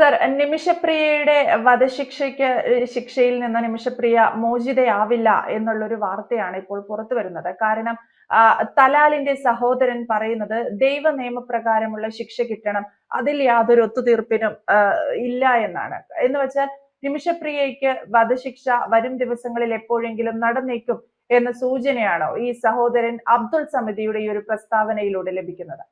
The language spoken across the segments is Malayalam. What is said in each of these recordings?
സർ നിമിഷപ്രിയയുടെ വധശിക്ഷയ്ക്ക് ശിക്ഷയിൽ നിന്ന് നിമിഷപ്രിയ മോചിതയാവില്ല എന്നുള്ളൊരു വാർത്തയാണ് ഇപ്പോൾ പുറത്തു വരുന്നത്. കാരണം തലാലിന്റെ സഹോദരൻ പറയുന്നത് ദൈവ നിയമപ്രകാരമുള്ള ശിക്ഷ കിട്ടണം അതിൽ യാതൊരു ഒത്തുതീർപ്പിനും ഇല്ല എന്നാണ്. എന്ന് വെച്ചാൽ നിമിഷപ്രിയയ്ക്ക് വധശിക്ഷ വരും ദിവസങ്ങളിൽ എപ്പോഴെങ്കിലും നടന്നേക്കും എന്ന സൂചനയാണോ ഈ സഹോദരൻ അബ്ദുൾ സമിതിയുടെ ഈ ഒരു പ്രസ്താവനയിലൂടെ ലഭിക്കുന്നത്?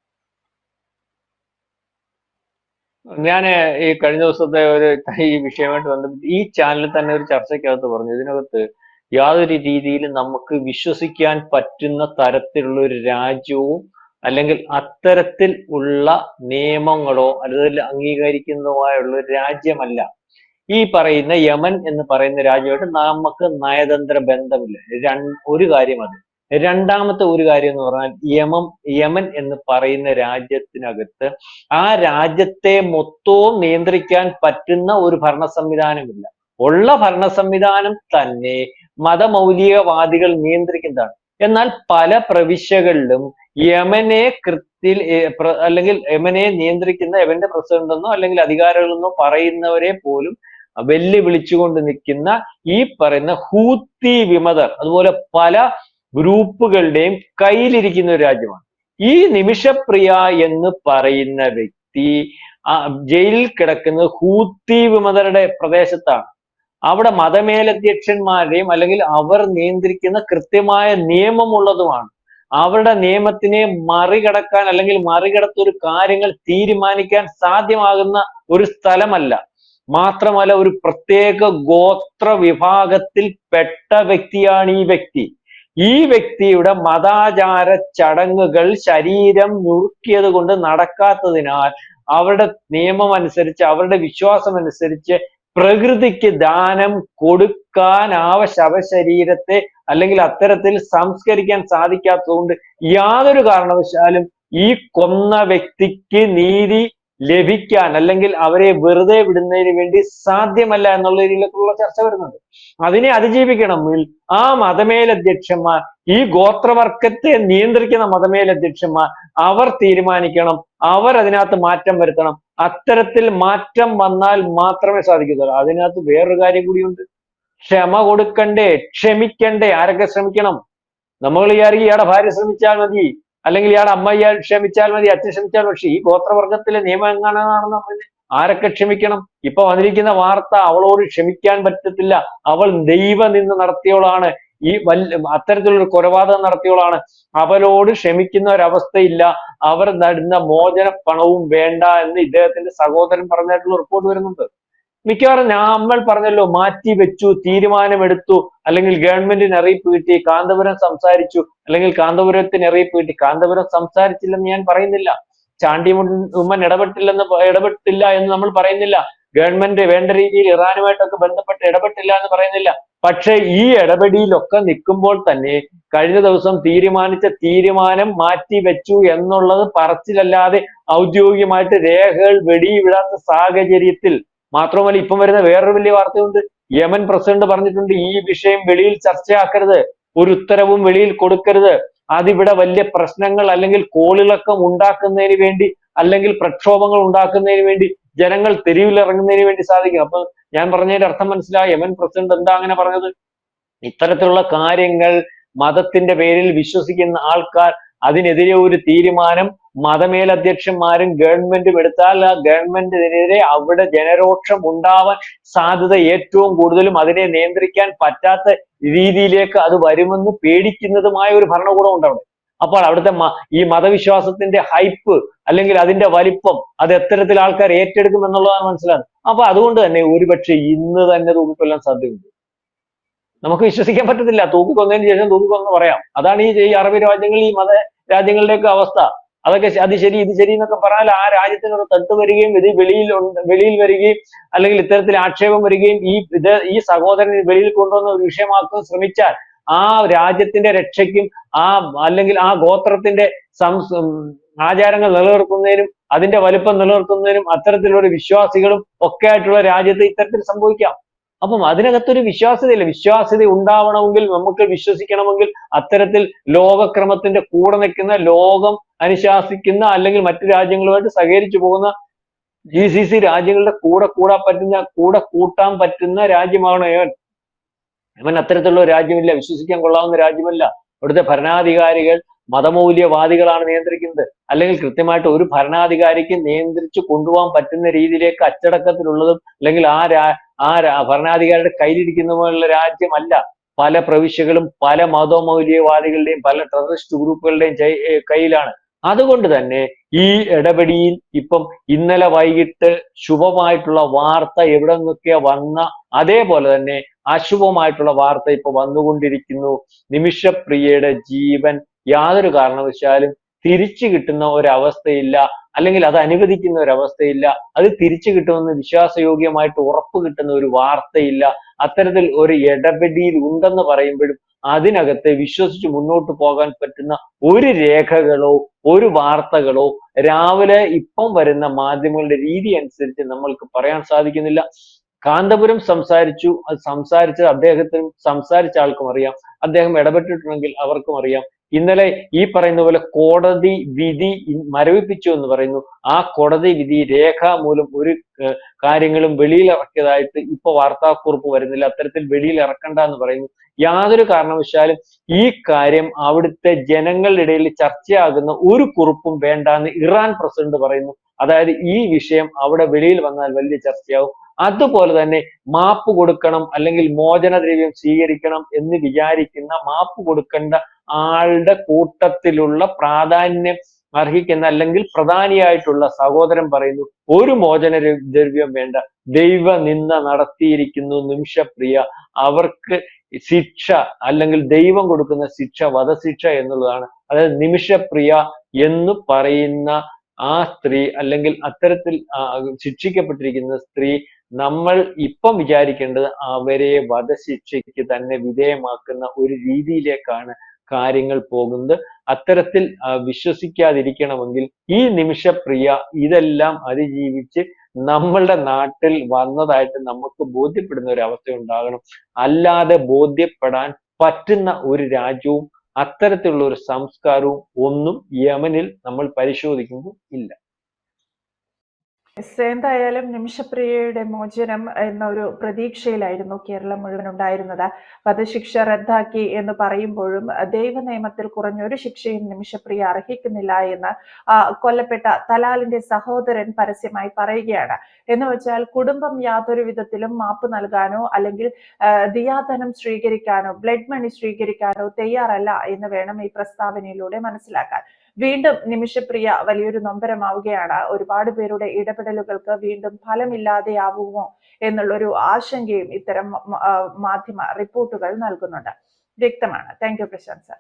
ഞാൻ ഈ കഴിഞ്ഞ ദിവസത്തെ ഒരു ഈ വിഷയമായിട്ട് ബന്ധപ്പെട്ട് ഈ ചാനലിൽ തന്നെ ഒരു ചർച്ചയ്ക്കകത്ത് പറഞ്ഞു. ഇതിനകത്ത് യാതൊരു രീതിയിലും നമുക്ക് വിശ്വസിക്കാൻ പറ്റുന്ന തരത്തിലുള്ള ഒരു രാജ്യവും അല്ലെങ്കിൽ അത്തരത്തിൽ ഉള്ള നിയമങ്ങളോ അല്ലെങ്കിൽ അംഗീകരിക്കുന്നതുമായുള്ള രാജ്യമല്ല. ഈ പറയുന്ന യമൻ എന്ന് പറയുന്ന രാജ്യമായിട്ട് നമുക്ക് നയതന്ത്ര ബന്ധമില്ല. ഒരു കാര്യം അത്. രണ്ടാമത്തെ ഒരു കാര്യം എന്ന് പറഞ്ഞാൽ യമം യമൻ എന്ന് പറയുന്ന രാജ്യത്തിനകത്ത് ആ രാജ്യത്തെ മൊത്തവും നിയന്ത്രിക്കാൻ പറ്റുന്ന ഒരു ഭരണ സംവിധാനമില്ല ഉള്ള ഭരണ സംവിധാനം തന്നെ മതമൗലികവാദികൾ നിയന്ത്രിക്കുന്നതാണ്. എന്നാൽ പല പ്രവിശ്യകളിലും യമനെ കൃത്തിൽ അല്ലെങ്കിൽ യമനെ നിയന്ത്രിക്കുന്ന യമന്റെ പ്രസിഡന്റ് എന്നോ അല്ലെങ്കിൽ അധികാരികളെന്നോ പറയുന്നവരെ പോലും വെല്ലുവിളിച്ചുകൊണ്ട് നിൽക്കുന്ന ഈ പറയുന്ന ഹൂത്തി വിമതർ അതുപോലെ പല ഗ്രൂപ്പുകളുടെയും കയ്യിലിരിക്കുന്ന ഒരു രാജ്യമാണ്. ഈ നിമിഷപ്രിയ എന്ന് പറയുന്ന വ്യക്തി ജയിലിൽ കിടക്കുന്നത് ഹൂത്തി വിമതരുടെ പ്രദേശത്താണ്. അവിടെ മതമേലധ്യക്ഷന്മാരുടെയും അല്ലെങ്കിൽ അവർ നിയന്ത്രിക്കുന്ന കൃത്യമായ നിയമമുള്ളതുമാണ്. അവരുടെ നിയമത്തിനെ മറികടക്കാൻ അല്ലെങ്കിൽ മറികടത്ത ഒരു കാര്യങ്ങൾ തീരുമാനിക്കാൻ സാധ്യമാകുന്ന ഒരു സ്ഥലമല്ല. മാത്രമല്ല ഒരു പ്രത്യേക ഗോത്ര വിഭാഗത്തിൽ പെട്ട വ്യക്തിയാണ് ഈ വ്യക്തി. ഈ വ്യക്തിയുടെ മതാചാര ചടങ്ങുകൾ ശരീരം നുറുക്കിയത് കൊണ്ട് നടക്കാത്തതിനാൽ അവരുടെ നിയമം അനുസരിച്ച് അവരുടെ വിശ്വാസം അനുസരിച്ച് പ്രകൃതിക്ക് ദാനം കൊടുക്കാൻ ആവ ശവശരീരത്തെ അല്ലെങ്കിൽ അത്തരത്തിൽ സംസ്കരിക്കാൻ സാധിക്കാത്തതുകൊണ്ട് യാതൊരു കാരണവശാലും ഈ കൊന്ന വ്യക്തിക്ക് നീതി ലഭിക്കാൻ അല്ലെങ്കിൽ അവരെ വെറുതെ വിടുന്നതിന് വേണ്ടി സാധ്യമല്ല എന്നുള്ള രീതിയിലേക്കുള്ള ചർച്ച വരുന്നുണ്ട്. അതിനെ അതിജീവിക്കണമെങ്കിൽ ആ മതമേലധ്യക്ഷന്മാർ ഈ ഗോത്രവർഗത്തെ നിയന്ത്രിക്കുന്ന മതമേലധ്യക്ഷന്മാർ അവർ തീരുമാനിക്കണം. അവർ അതിനകത്ത് മാറ്റം വരുത്തണം. അത്തരത്തിൽ മാറ്റം വന്നാൽ മാത്രമേ സാധിക്കത്തുള്ളൂ. അതിനകത്ത് വേറൊരു കാര്യം കൂടിയുണ്ട്. ക്ഷമ കൊടുക്കണ്ടേ ക്ഷമിക്കണ്ടേ ആരൊക്കെ ശ്രമിക്കണം? നമ്മൾ വിചാരിക്കും ഇയാളുടെ ഭാര്യ ശ്രമിച്ചാൽ മതി. അല്ലെങ്കിൽ ഇയാൾ അമ്മ ഇയാൾ ക്ഷമിച്ചാൽ മതി അച്ഛൻ ക്ഷമിച്ചാൽ പക്ഷേ ഈ ഗോത്രവർഗത്തിലെ നിയമം എങ്ങനെയാണെന്ന് പറഞ്ഞ് ആരൊക്കെ ക്ഷമിക്കണം? ഇപ്പൊ വന്നിരിക്കുന്ന വാർത്ത അവളോട് ക്ഷമിക്കാൻ പറ്റത്തില്ല. അവൾ ദൈവ നിന്ന് നടത്തിയോളാണ് ഈ വൽ അത്തരത്തിലൊരു കൊലപാതകം നടത്തിയവളാണ്. അവരോട് ക്ഷമിക്കുന്ന ഒരവസ്ഥയില്ല. അവർ നടുന്ന മോചന പണവും വേണ്ട എന്ന് ഇദ്ദേഹത്തിന്റെ സഹോദരൻ പറഞ്ഞായിട്ടുള്ള റിപ്പോർട്ട് വരുന്നുണ്ട്. മിക്കവാറും നമ്മൾ പറഞ്ഞല്ലോ മാറ്റി വെച്ചു തീരുമാനമെടുത്തു അല്ലെങ്കിൽ ഗവൺമെന്റിന് അറിയിപ്പ് കിട്ടി കാന്തപുരം സംസാരിച്ചു അല്ലെങ്കിൽ കാന്തപുരത്തിന് അറിയിപ്പ് കിട്ടി. കാന്തപുരം സംസാരിച്ചില്ലെന്ന് ഞാൻ പറയുന്നില്ല. ചാണ്ടി ഉമ്മൻ ഇടപെട്ടില്ലെന്ന് ഇടപെട്ടില്ല എന്ന് നമ്മൾ പറയുന്നില്ല. ഗവൺമെന്റ് വേണ്ട രീതിയിൽ ഇറാനുമായിട്ടൊക്കെ ബന്ധപ്പെട്ട് ഇടപെട്ടില്ല എന്ന് പറയുന്നില്ല. പക്ഷേ ഈ ഇടപെടിയിലൊക്കെ നിൽക്കുമ്പോൾ തന്നെ കഴിഞ്ഞ ദിവസം തീരുമാനിച്ച തീരുമാനം മാറ്റി വെച്ചു എന്നുള്ളത് പറച്ചിലല്ലാതെ ഔദ്യോഗികമായിട്ട് രേഖകൾ വെടിവിടാത്ത സാഹചര്യത്തിൽ മാത്രമല്ല ഇപ്പം വരുന്ന വേറൊരു വലിയ വാർത്തയുണ്ട്. യമൻ പ്രസിഡന്റ് പറഞ്ഞിട്ടുണ്ട് ഈ വിഷയം വെളിയിൽ ചർച്ചയാക്കരുത് ഒരു ഉത്തരവും വെളിയിൽ കൊടുക്കരുത്. അതിവിടെ വലിയ പ്രശ്നങ്ങൾ അല്ലെങ്കിൽ കോളിളക്കം ഉണ്ടാക്കുന്നതിന് വേണ്ടി അല്ലെങ്കിൽ പ്രക്ഷോഭങ്ങൾ ഉണ്ടാക്കുന്നതിന് വേണ്ടി ജനങ്ങൾ തെരുവിലിറങ്ങുന്നതിന് വേണ്ടി സാധിക്കും. അപ്പൊ ഞാൻ പറഞ്ഞതിന്റെ അർത്ഥം മനസ്സിലായി യമൻ പ്രസിഡന്റ് എന്താ അങ്ങനെ പറഞ്ഞത്? ഇത്തരത്തിലുള്ള കാര്യങ്ങൾ മതത്തിന്റെ പേരിൽ വിശ്വസിക്കുന്ന ആൾക്കാർ അതിനെതിരെ ഒരു തീരുമാനം മതമേലധ്യക്ഷന്മാരും ഗവൺമെന്റും എടുത്താൽ ആ ഗവൺമെന്റിനെതിരെ അവിടെ ജനരോക്ഷം ഉണ്ടാവാൻ സാധ്യത ഏറ്റവും കൂടുതലും അതിനെ നിയന്ത്രിക്കാൻ പറ്റാത്ത രീതിയിലേക്ക് അത് വരുമെന്ന് പേടിക്കുന്നതുമായ ഒരു ഭരണകൂടം ഉണ്ടവിടെ അപ്പോൾ അവിടുത്തെ ഈ മതവിശ്വാസത്തിന്റെ ഹൈപ്പ് അല്ലെങ്കിൽ അതിന്റെ വലിപ്പം അത് എത്തരത്തിൽ ആൾക്കാർ ഏറ്റെടുക്കും എന്നുള്ളതാണ് മനസ്സിലാകുന്നത്. അപ്പൊ അതുകൊണ്ട് തന്നെ ഒരുപക്ഷെ ഇന്ന് തന്നെ തൂക്കിക്കൊല്ലാൻ സാധ്യതയുണ്ട്. നമുക്ക് വിശ്വസിക്കാൻ പറ്റത്തില്ല. തൂക്കിക്കൊന്നതിന് ശേഷം തൂക്കിക്കൊന്ന് പറയാം. അതാണ് ഈ അറബി രാജ്യങ്ങളിൽ ഈ മത രാജ്യങ്ങളുടെയൊക്കെ അവസ്ഥ. അതൊക്കെ അത് ശരി ഇത് ശരി എന്നൊക്കെ പറഞ്ഞാൽ ആ രാജ്യത്തിനൊരു തട്ട് വരികയും ഇത് വെളിയിൽ വെളിയിൽ വരികയും അല്ലെങ്കിൽ ഇത്തരത്തിൽ ആക്ഷേപം വരികയും ഈ ഇത് ഈ സഹോദരനെ വെളിയിൽ കൊണ്ടുവന്ന ഒരു വിഷയമാക്കാൻ ശ്രമിച്ചാൽ ആ രാജ്യത്തിന്റെ രക്ഷയ്ക്കും ആ അല്ലെങ്കിൽ ആ ഗോത്രത്തിന്റെ ആചാരങ്ങൾ നിലനിർത്തുന്നതിനും അതിന്റെ വലുപ്പം നിലനിർത്തുന്നതിനും അത്തരത്തിലുള്ള വിശ്വാസികളും ഒക്കെ ആയിട്ടുള്ള രാജ്യത്ത് ഇത്തരത്തിൽ സംഭവിക്കാം. അപ്പം അതിനകത്തൊരു വിശ്വാസ്യതയില്ല. വിശ്വാസ്യത ഉണ്ടാവണമെങ്കിൽ നമുക്ക് വിശ്വസിക്കണമെങ്കിൽ അത്തരത്തിൽ ലോകക്രമത്തിന്റെ കൂടെ നിൽക്കുന്ന ലോകം അനുശാസിക്കുന്ന അല്ലെങ്കിൽ മറ്റു രാജ്യങ്ങളുമായിട്ട് സഹകരിച്ചു പോകുന്ന ജി സി സി രാജ്യങ്ങളുടെ കൂടെ കൂടാൻ പറ്റുന്ന കൂടെ കൂട്ടാൻ പറ്റുന്ന രാജ്യമാണ് ഇവൻ യമൻ അത്തരത്തിലുള്ള രാജ്യമില്ല. വിശ്വസിക്കാൻ കൊള്ളാവുന്ന രാജ്യമല്ല. ഇവിടുത്തെ ഭരണാധികാരികൾ മതമൂല്യവാദികളാണ് നിയന്ത്രിക്കുന്നത്. അല്ലെങ്കിൽ കൃത്യമായിട്ട് ഒരു ഭരണാധികാരിക്ക് നിയന്ത്രിച്ചു കൊണ്ടുപോകാൻ പറ്റുന്ന രീതിയിലേക്ക് അച്ചടക്കത്തിലുള്ളതും അല്ലെങ്കിൽ ആ ആ ഭരണാധികാരിയുടെ കയ്യിലിരിക്കുന്ന പോലുള്ള രാജ്യമല്ല. പല പ്രവിശ്യകളും പല മതമൗല്യവാദികളുടെയും പല ടെററിസ്റ്റ് ഗ്രൂപ്പുകളുടെയും കയ്യിലാണ്. അതുകൊണ്ട് തന്നെ ഈ ഇടപെടിയിൽ ഇപ്പം ഇന്നലെ വൈകിട്ട് ശുഭമായിട്ടുള്ള വാർത്ത എവിടെ നിന്നൊക്കെയാ വന്ന അതേപോലെ തന്നെ അശുഭമായിട്ടുള്ള വാർത്ത ഇപ്പൊ വന്നുകൊണ്ടിരിക്കുന്നു. നിമിഷപ്രിയയുടെ ജീവൻ യാതൊരു കാരണവശാലും തിരിച്ചു കിട്ടുന്ന ഒരവസ്ഥയില്ല. അല്ലെങ്കിൽ അത് അനുവദിക്കുന്ന ഒരു അവസ്ഥയില്ല. അത് തിരിച്ചു കിട്ടുമെന്ന് വിശ്വാസയോഗ്യമായിട്ട് ഉറപ്പ് കിട്ടുന്ന ഒരു വാർത്തയില്ല. അത്തരത്തിൽ ഒരു ഇടപെടിയിൽ ഉണ്ടെന്ന് പറയുമ്പോഴും അതിനകത്ത് വിശ്വസിച്ച് മുന്നോട്ട് പോകാൻ പറ്റുന്ന ഒരു രേഖകളോ ഒരു വാർത്തകളോ രാവിലെ ഇപ്പം വരുന്ന മാധ്യമങ്ങളുടെ രീതി അനുസരിച്ച് നമ്മൾക്ക് പറയാൻ സാധിക്കുന്നില്ല. കാന്തപുരം സംസാരിച്ചു. അത് സംസാരിച്ചത് അദ്ദേഹത്തിനും സംസാരിച്ച ആൾക്കും അറിയാം. അദ്ദേഹം ഇടപെട്ടിട്ടുണ്ടെങ്കിൽ അവർക്കും അറിയാം. ഇന്നലെ ഈ പറയുന്ന പോലെ കോടതി വിധി മരവിപ്പിച്ചു എന്ന് പറയുന്നു. ആ കോടതി വിധി രേഖാമൂലം ഒരു കാര്യങ്ങളും വെളിയിൽ ഇറക്കിയതായിട്ട് ഇപ്പൊ വാർത്താക്കുറിപ്പ് വരുന്നില്ല. അത്തരത്തിൽ വെളിയിൽ ഇറക്കണ്ട എന്ന് പറയുന്നു. യാതൊരു കാരണവശാലും ഈ കാര്യം അവിടുത്തെ ജനങ്ങളുടെ ഇടയിൽ ചർച്ചയാകുന്ന ഒരു കുറിപ്പും വേണ്ടാന്ന് ഇറാൻ പ്രസിഡന്റ് പറയുന്നു. അതായത് ഈ വിഷയം അവിടെ വെളിയിൽ വന്നാൽ വലിയ ചർച്ചയാവും. അതുപോലെ തന്നെ മാപ്പ് കൊടുക്കണം അല്ലെങ്കിൽ മോചനദ്രവ്യം സ്വീകരിക്കണം എന്ന് വിചാരിക്കുന്ന മാപ്പ് കൊടുക്കേണ്ട ആളുടെ കൂട്ടത്തിലുള്ള പ്രാധാന്യം അർഹിക്കുന്ന അല്ലെങ്കിൽ പ്രധാനിയായിട്ടുള്ള സഹോദരൻ പറയുന്നു ഒരു മോചന ദ്രവ്യം വേണ്ട. ദൈവ നിന്ന നടത്തിയിരിക്കുന്നു നിമിഷപ്രിയ. അവർക്ക് ശിക്ഷ അല്ലെങ്കിൽ ദൈവം കൊടുക്കുന്ന ശിക്ഷ വധശിക്ഷ എന്നുള്ളതാണ്. അതായത് നിമിഷപ്രിയ എന്ന് പറയുന്ന ആ സ്ത്രീ അല്ലെങ്കിൽ അത്തരത്തിൽ ശിക്ഷിക്കപ്പെട്ടിരിക്കുന്ന സ്ത്രീ നമ്മൾ ഇപ്പം വിചാരിക്കേണ്ടത് അവരെ വധശിക്ഷയ്ക്ക് തന്നെ വിധേയമാക്കുന്ന ഒരു രീതിയിലേക്കാണ് കാര്യങ്ങൾ പോകുന്നത് അത്തരത്തിൽ വിശ്വസിക്കാതിരിക്കണമെങ്കിൽ ഈ നിമിഷപ്രിയ ഇതെല്ലാം അതിജീവിച്ച് നമ്മളുടെ നാട്ടിൽ വന്നതായിട്ട് നമുക്ക് ബോധ്യപ്പെടുന്ന ഒരു അവസ്ഥ ഉണ്ടാകണം. അല്ലാതെ ബോധ്യപ്പെടാൻ പറ്റുന്ന ഒരു രാജ്യവും അത്തരത്തിലുള്ള ഒരു സംസ്കാരവും ഒന്നും യമനിൽ നമ്മൾ പരിശോധിക്കുമ്പോൾ ഇല്ല. എസ് എന്തായാലും നിമിഷപ്രിയയുടെ മോചനം എന്നൊരു പ്രതീക്ഷയിലായിരുന്നു കേരളം മുഴുവൻ ഉണ്ടായിരുന്നത്. വധശിക്ഷ റദ്ദാക്കി എന്ന് പറയുമ്പോഴും ദൈവനിയമത്തിൽ കുറഞ്ഞൊരു ശിക്ഷയും നിമിഷപ്രിയ അർഹിക്കുന്നില്ല എന്ന് കൊല്ലപ്പെട്ട തലാലിന്റെ സഹോദരൻ പരസ്യമായി പറയുകയാണ്. എന്ന് വെച്ചാൽ കുടുംബം യാതൊരു വിധത്തിലും മാപ്പ് നൽകാനോ അല്ലെങ്കിൽ ദിയാധനം സ്വീകരിക്കാനോ ബ്ലഡ് മണി സ്വീകരിക്കാനോ തയ്യാറല്ല എന്ന് വേണം ഈ പ്രസ്താവനയിലൂടെ മനസ്സിലാക്കാൻ. വീണ്ടും നിമിഷപ്രിയ വലിയൊരു നൊമ്പരമാവുകയാണ്. ഒരുപാട് പേരുടെ ഇടപെടലുകൾക്ക് വീണ്ടും ഫലമില്ലാതെയാവുമോ എന്നുള്ളൊരു ആശങ്കയും ഇത്തരം മാധ്യമ റിപ്പോർട്ടുകൾ നൽകുന്നുണ്ട്. വ്യക്തമാണ്. Thank you Prashant sir.